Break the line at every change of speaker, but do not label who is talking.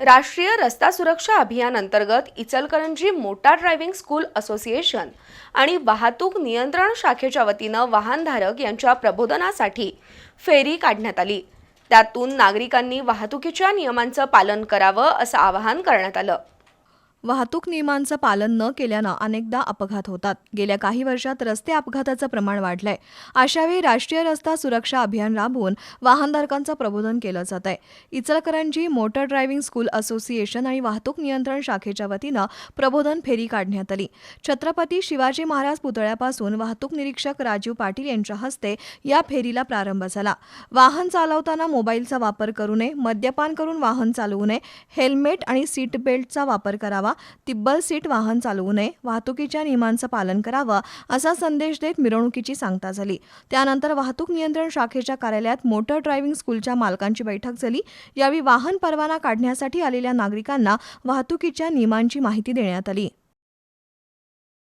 राष्ट्रीय रस्ता सुरक्षा अभियान अंतर्गत Ichalkaranji motor driving school association आणि वाहतूक नियंत्रण शाखेच्या वतीनं वाहनधारक यांच्या प्रबोधनासाठी फेरी काढण्यात आली. त्यातून नागरिकांनी वाहतुकीच्या नियमांचं पालन करावं असं आवाहन करण्यात आलं.
वाहतूक नियमांचं पालन न केल्यानं अनेकदा अपघात होतात. गेल्या काही वर्षात रस्ते अपघाताचं प्रमाण वाढलंय. अशावेळी राष्ट्रीय रस्ता सुरक्षा अभियान राबवून वाहनधारकांचं प्रबोधन केलं जात आहे Ichalkaranji motor driving school association आणि वाहतूक नियंत्रण शाखेच्या वतीनं प्रबोधन फेरी काढण्यात आली. छत्रपती शिवाजी महाराज पुतळ्यापासून वाहतूक निरीक्षक राजीव पाटील यांच्या हस्ते या फेरीला प्रारंभ झाला. वाहन चालवताना मोबाईलचा वापर करू नये मद्यपान करून वाहन चालवू नये हेल्मेट आणि सीट बेल्टचा वापर करावा तिब्बल सीट वाहन चालवू नये वाहतुकीच्या नियमांचं पालन करावं असा संदेश देत मिरवणुकीची सांगता झाली. त्यानंतर वाहतूक नियंत्रण शाखेच्या कार्यालयात मोटर ड्रायव्हिंग स्कूलच्या मालकांची बैठक झाली. यावेळी वाहन परवाना काढण्यासाठी आलेल्या नागरिकांना वाहतुकीच्या नियमांची माहिती देण्यात आली.